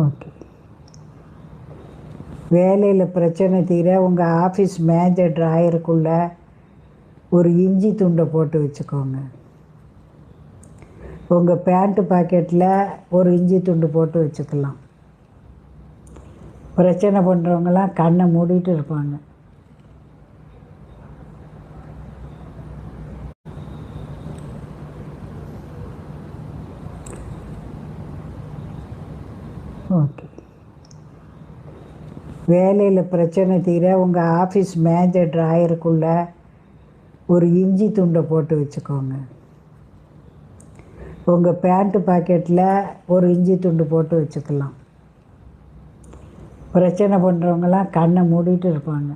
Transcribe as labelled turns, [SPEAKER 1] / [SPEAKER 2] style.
[SPEAKER 1] Okay வேலையில் பிரச்சனை தீர உங்கள் ஆஃபீஸ் மேஜர் ட்ராயருக்குள்ளே ஒரு இஞ்சி துண்டை போட்டு வச்சுக்கோங்க. உங்கள் பேண்ட்டு பாக்கெட்டில் ஒரு இஞ்சி துண்டு போட்டு வச்சுக்கலாம். பிரச்சனை பண்ணுறவங்களாம் கண்ணை மூடிட்டு இருப்பாங்க. ஓகே. வேலையில் பிரச்சனை தீர உங்கள் ஆஃபீஸ் மேஜர் ட்ராயருக்குள்ளே ஒரு இஞ்சி துண்டை போட்டு வச்சுக்கோங்க. உங்கள் பேண்ட்டு பாக்கெட்டில் ஒரு இஞ்சி துண்டு போட்டு வச்சுக்கலாம். பிரச்சனை பண்ணுறவங்களாம் கண்ணை மூடிட்டு இருப்பாங்க.